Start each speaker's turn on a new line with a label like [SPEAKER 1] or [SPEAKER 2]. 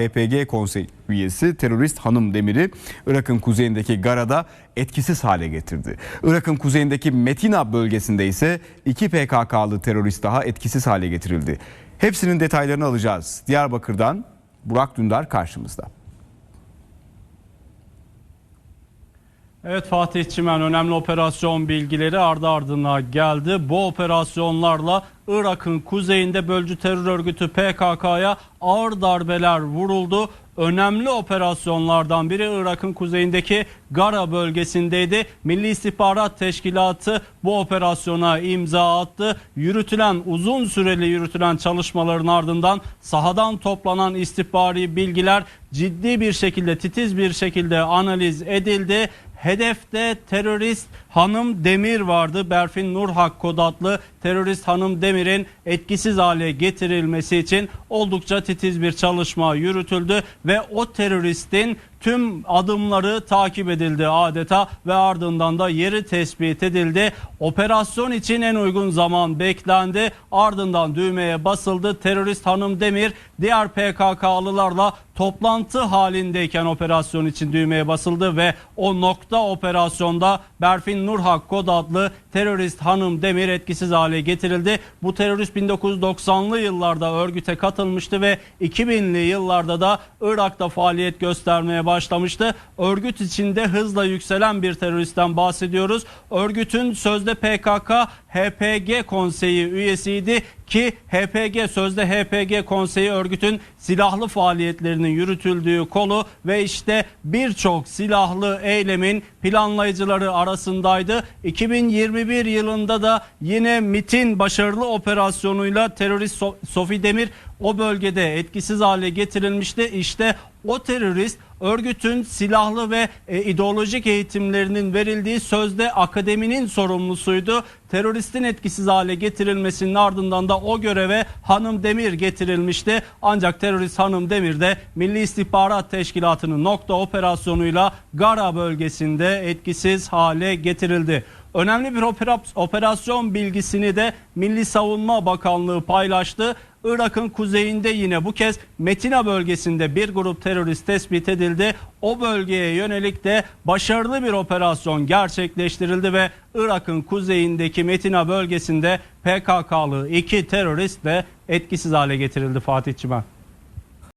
[SPEAKER 1] YPG konsey üyesi terörist Hanım Demir'i Irak'ın kuzeyindeki Gara'da etkisiz hale getirdi. Irak'ın kuzeyindeki Metina bölgesinde ise iki PKK'lı terörist daha etkisiz hale getirildi. Hepsinin detaylarını alacağız. Diyarbakır'dan Burak Dündar karşımızda.
[SPEAKER 2] Evet Fatih Çimen önemli operasyon bilgileri ardı ardına geldi. Bu operasyonlarla Irak'ın kuzeyinde bölücü terör örgütü PKK'ya ağır darbeler vuruldu. Önemli operasyonlardan biri Irak'ın kuzeyindeki Gara bölgesindeydi. Milli İstihbarat Teşkilatı bu operasyona imza attı. Yürütülen uzun süreli yürütülen çalışmaların ardından sahadan toplanan istihbari bilgiler ciddi bir şekilde titiz bir şekilde analiz edildi. Hedefte terörist Hanım Demir vardı. Berfin Nurhak kod adlı terörist Hanım Demir'in etkisiz hale getirilmesi için oldukça titiz bir çalışma yürütüldü ve o teröristin tüm adımları takip edildi adeta ve ardından da yeri tespit edildi. Operasyon için en uygun zaman beklendi. Ardından düğmeye basıldı. Terörist Hanım Demir diğer PKK'lılarla toplantı halindeyken operasyon için düğmeye basıldı ve o nokta operasyonda Berfin Nurhak kod adlı terörist Hanım Demir etkisiz hale getirildi. Bu terörist 1990'lı yıllarda örgüte katılmıştı ve 2000'li yıllarda da Irak'ta faaliyet göstermeye başlamıştı. Örgüt içinde hızla yükselen bir teröristten bahsediyoruz. Örgütün sözde PKK HPG konseyi üyesiydi ki HPG sözde HPG konseyi örgütün silahlı faaliyetlerinin yürütüldüğü kolu ve işte birçok silahlı eylemin planlayıcıları arasındaydı. 2021 yılında da yine MIT'in başarılı operasyonuyla terörist So- Sofi Demir o bölgede etkisiz hale getirilmişti. İşte o terörist örgütün silahlı ve e, ideolojik eğitimlerinin verildiği sözde akademinin sorumlusuydu. Teröristin etkisiz hale getirilmesinin ardından da o göreve Hanım Demir getirilmişti. Ancak terörist Hanım Demir de Milli İstihbarat Teşkilatı'nın nokta operasyonuyla Gara bölgesinde etkisiz hale getirildi. Önemli bir opera- operasyon bilgisini de Milli Savunma Bakanlığı paylaştı. Irak'ın kuzeyinde yine bu kez Metina bölgesinde bir grup terörist tespit edildi. O bölgeye yönelik de başarılı bir operasyon gerçekleştirildi ve Irak'ın kuzeyindeki Metina bölgesinde PKK'lı iki terörist de etkisiz hale getirildi Fatih Çimen.